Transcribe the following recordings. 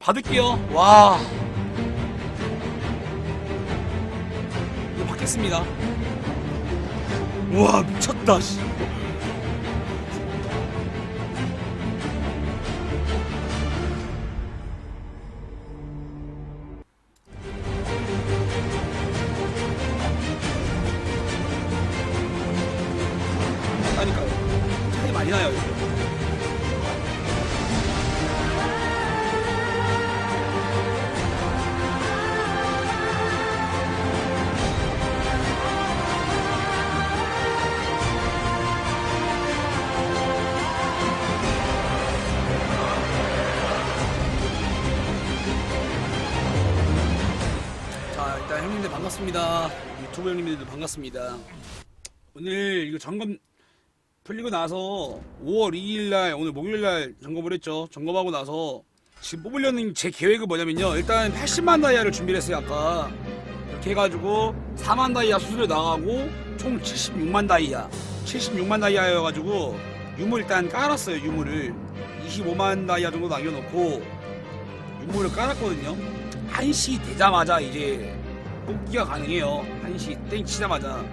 받을게요. 와. 이거 받겠습니다. 우와 미쳤다 씨. 맞다니까요. 차이 많이 나요 반갑습니다. 유튜브 형님들도 반갑습니다. 오늘 이거 점검 풀리고 나서 5월 2일날 오늘 목요일날 점검을 했죠. 점검하고 나서 지금 뽑으려는 제 계획은 뭐냐면요. 일단 80만 다이아를 준비를 했어요 아까. 이렇게 해가지고 4만 다이아 수수료 나가고 총 76만 다이아. 76만 다이아여가지고 유물 일단 깔았어요 유물을. 25만 다이아 정도 남겨놓고 유물을 깔았거든요. 1시 되자마자 이제 뽑기가 가능해요. 1시 땡 치자마자.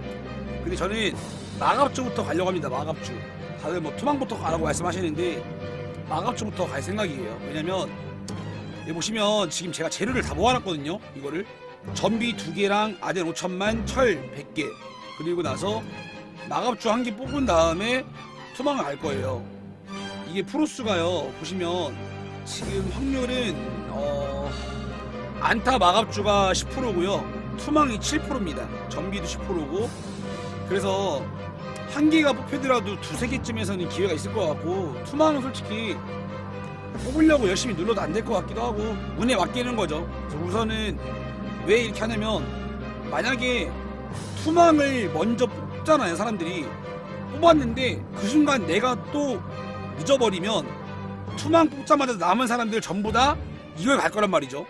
근데 저는 마갑주부터 가려고 합니다 마갑주. 다들 뭐 투망부터 가라고 말씀하시는데 마갑주부터 갈 생각이에요. 왜냐면 여기 보시면 지금 제가 재료를 다 모아놨거든요 이거를. 전비 두 개랑 아덴 5천만 철 100개. 그리고 나서 마갑주 한 개 뽑은 다음에 투망을 갈 거예요. 이게 프로수가요 보시면 지금 확률은 어 안타 마갑주가 10%고요. 투망이 7%입니다. 전비도 10%고. 그래서 한 개가 뽑히더라도 두세 개쯤에서는 기회가 있을 것 같고 투망은 솔직히 뽑으려고 열심히 눌러도 안 될 것 같기도 하고 운에 맡기는 거죠. 그래서 우선은 왜 이렇게 하냐면 만약에 투망을 먼저 뽑잖아요 사람들이 뽑았는데 그 순간 내가 또 늦어버리면 투망 뽑자마자 남은 사람들 전부 다 이걸 갈 거란 말이죠.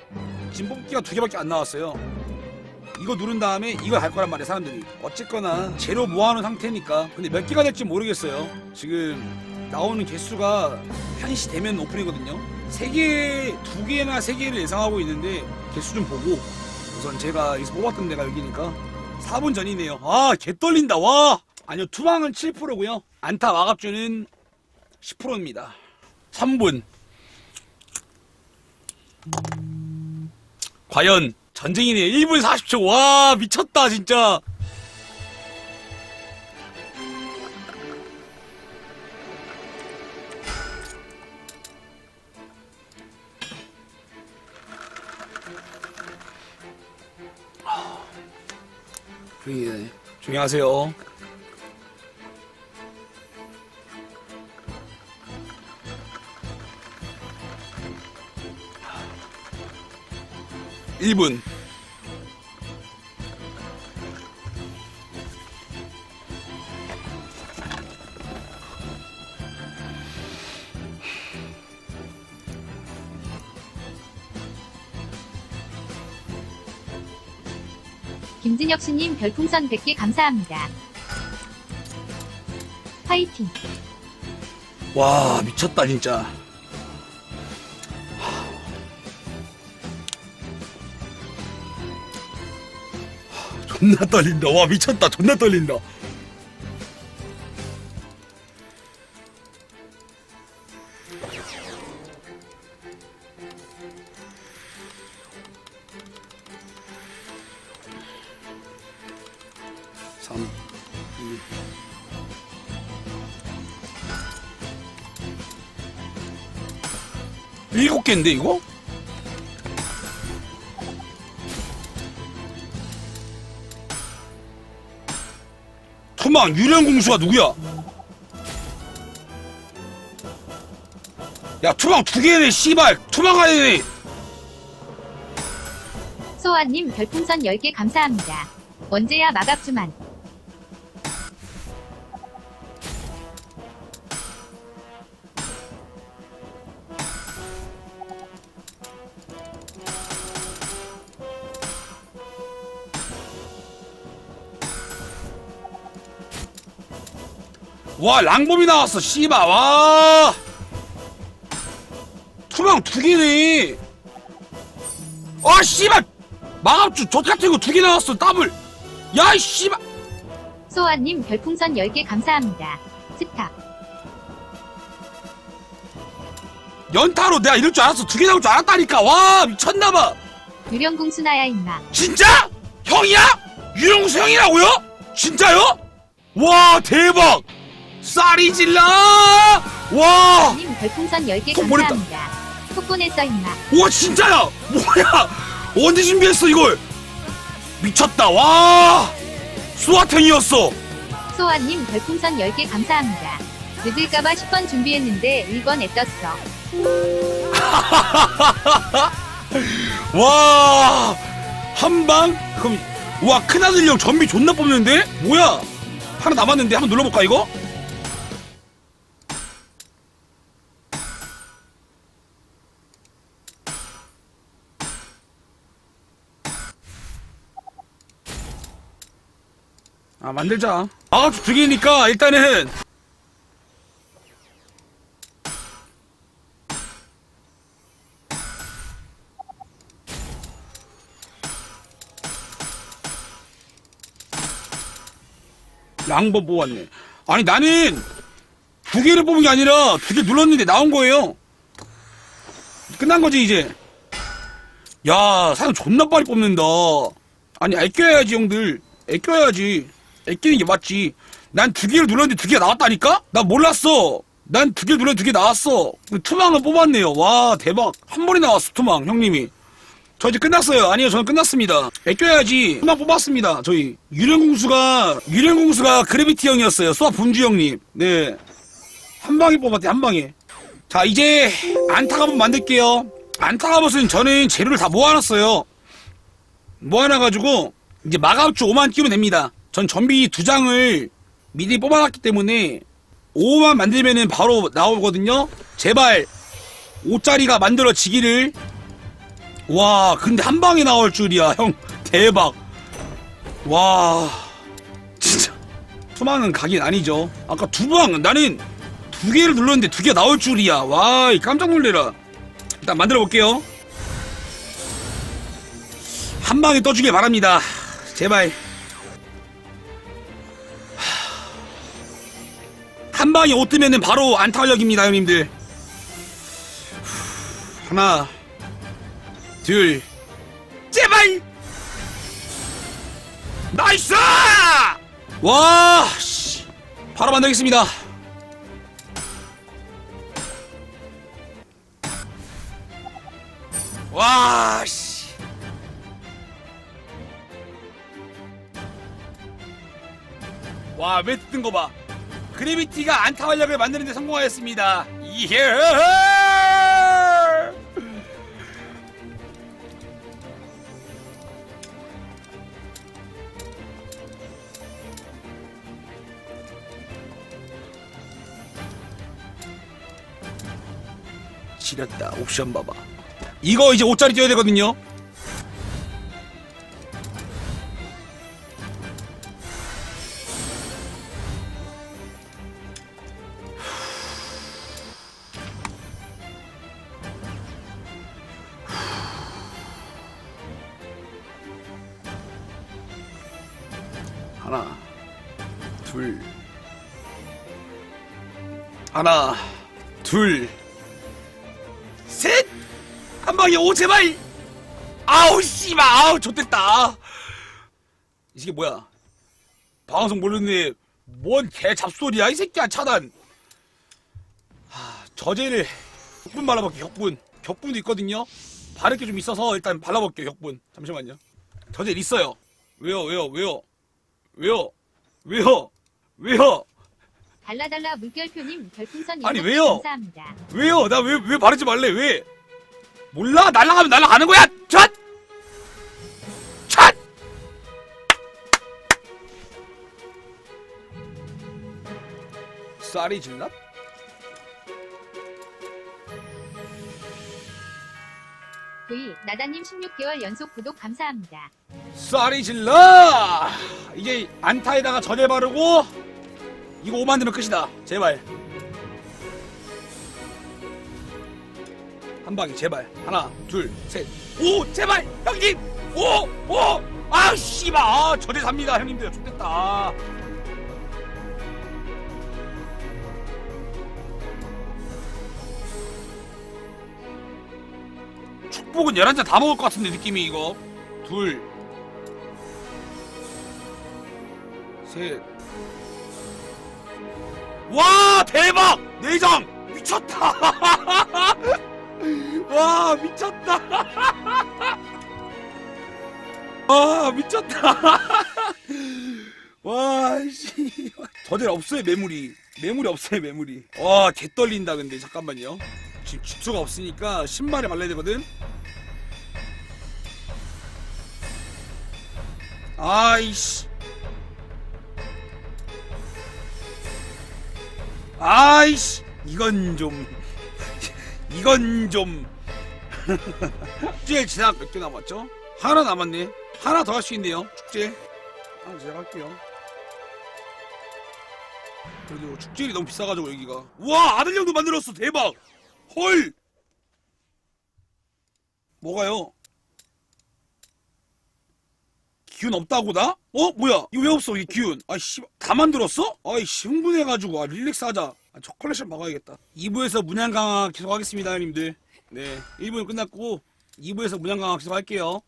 지금 뽑기가 두 개밖에 안 나왔어요. 이거 누른 다음에 이걸 갈 거란 말이야 사람들이. 어쨌거나 재료 모아놓은 상태니까. 근데 몇 개가 될지 모르겠어요. 지금 나오는 개수가 한시 되면 오픈이거든요. 세 개, 두 개나 세 개를 예상하고 있는데 개수 좀 보고 우선 제가 여기서 뽑았던 데가 여기니까 4분 전이네요. 아, 개 떨린다. 와. 아니요, 투망은 7%고요. 안타 마갑주는 10%입니다. 3분. 과연 전쟁이네. 1분 40초. 와 미쳤다 진짜. 아, 조용히 해. 조용히 하세요 일분 김진혁 씨님 별풍선 100개 감사합니다. 화이팅! 와 미쳤다 진짜 존나 떨린다. 와 미쳤다. 존나 떨린다. 일곱 개인데 이거? 투망 유령 공수가 누구야? 야 투망 두 개네 씨발 아니네 소아님 별풍선 10개 감사합니다. 언제야 마갑주만. 와 랑범이 나왔어 씨발 와 투망 두 개네 아 씨발 마감주 저 같은 거 두 개 나왔어 더블 야이 씨발 소아님 별풍선 10개 감사합니다. 스타. 연타로 내가 이럴 줄 알았어 두 개 나올 줄 알았다니까 와 미쳤나봐 유령궁 수나야 임마. 진짜? 형이야? 유영수 형이라고요? 진짜요? 와 대박 쌀이 질러! 와! 님 별풍선 10개 어, 뭐랬다. 감사합니다. 속보냈어 임마. 와 진짜야! 뭐야! 언제 준비했어 이걸? 미쳤다. 와! 수화탱이었어. 소아님 별풍선 10개 감사합니다. 늦을까봐 10번 준비했는데 1번에 떴어. 와! 한방? 그럼 와 큰아들 형 전비 존나 뽑는데? 뭐야? 하나 남았는데 한번 눌러볼까 이거 만들자 아 두 개니까 일단은 양번 뽑았네. 아니 나는 두 개를 뽑은 게 아니라 두 개 눌렀는데 나온 거예요. 끝난 거지 이제. 야 사람 존나 빨리 뽑는다. 아니 아껴야지 형들. 아껴야지. 아끼는 게 맞지. 난 두 개를 눌렀는데 두 개가 나왔다니까? 나 몰랐어. 난 두 개 눌렀는데 두 개 나왔어. 투망을 뽑았네요. 와 대박. 한 번에 나왔어 투망 형님이. 저 이제 끝났어요. 아니요, 저는 끝났습니다. 아껴야지. 하나 뽑았습니다. 저희 유령공수가 유령공수가 그래비티 형이었어요. 수아 분주 형님. 네, 한 방에 뽑았대 한 방에. 자 이제 안타갑옷 만들게요. 안타갑옷은 저는 재료를 다 모아놨어요. 모아놔가지고 이제 마감주 5만 끼면 됩니다. 전 전비 두 장을 미리 뽑아놨기 때문에 5만 만들면은 바로 나오거든요. 제발 5짜리가 만들어지기를. 와 근데 한 방에 나올 줄이야 형. 대박. 와 진짜. 투망은 각인 아니죠. 아까 두 방 나는 두 개를 눌렀는데 두 개 나올 줄이야. 와 깜짝 놀래라. 일단 만들어 볼게요. 한 방에 떠주길 바랍니다. 제발 한 방에 옷 뜨면은 바로 안타활력입니다 형님들 하나 둘 제발 나이스 와 씨. 바로 만들겠습니다 와 씨. 와 매트 뜬거 봐. 그래비티가 안타 활력을 만드는 데 성공하였습니다. 이해! 지렸다 옵션 봐봐 이거 이제 5짜리 뛰어야 되거든요 하나 둘. 하나 둘. 셋! 한 방에 오 제발! 아우 씨발! 아우 좋됐다. 이 새끼 뭐야? 방송 모르는데 뭔개 잡소리야 이 새끼야 차단. 하 저제를 격분 발라볼게 격분. 격분도 있거든요. 바를 게 좀 있어서 일단 발라볼게요 격분. 잠시만요. 저제 있어요. 왜요 왜요 왜요 왜요 왜요 왜요 달라달라 물결표님 별풍선 아니, 7개 왜요? 감사합니다. 왜요? 나 왜 왜 바르지 말래? 왜? 몰라? 날라가면 날라가는 거야. 첫. 첫. 쌀이 질렀? V 나다님 16개월 연속 구독 감사합니다. 쌀이 질러! 이제 안타에다가 전에 바르고 이거 5만 되면 끝이다. 제발. 한 방에 제발. 하나 둘 셋 오 제발! 형님! 오 오! 아 씨발! 아 저리 삽니다. 형님들. 좋겠다. 축복은 11잔 다 먹을 것 같은데 느낌이 이거. 둘 셋. 와 대박! 내장! 미쳤다! 와 미쳤다! 와 미쳤다! 와 씨. 저들 없어요 매물이. 매물이 없어요 매물이. 와 개 떨린다 근데. 잠깐만요. 지금 주투가 없으니까 신발에 말라야 되거든. 아이씨 아이씨 이건 좀 이건 좀. 축제 진학 몇개 남았죠? 하나 남았네. 하나 더 할 수 있네요 축제. 하나 제가 할게요. 그래도 축제일이 너무 비싸가지고 여기가. 우와 아들형도 만들었어 대박. 헐! 뭐가요? 기운 없다고 나? 어? 뭐야? 이거 왜 없어 이 기운? 아씨 다 만들었어? 아이씨 흥분해가지고. 아 릴렉스 하자. 아, 저 컬렉션 막아야겠다. 2부에서 문양 강화 계속 하겠습니다 형님들. 네 1부는 끝났고 2부에서 문양 강화 계속 할게요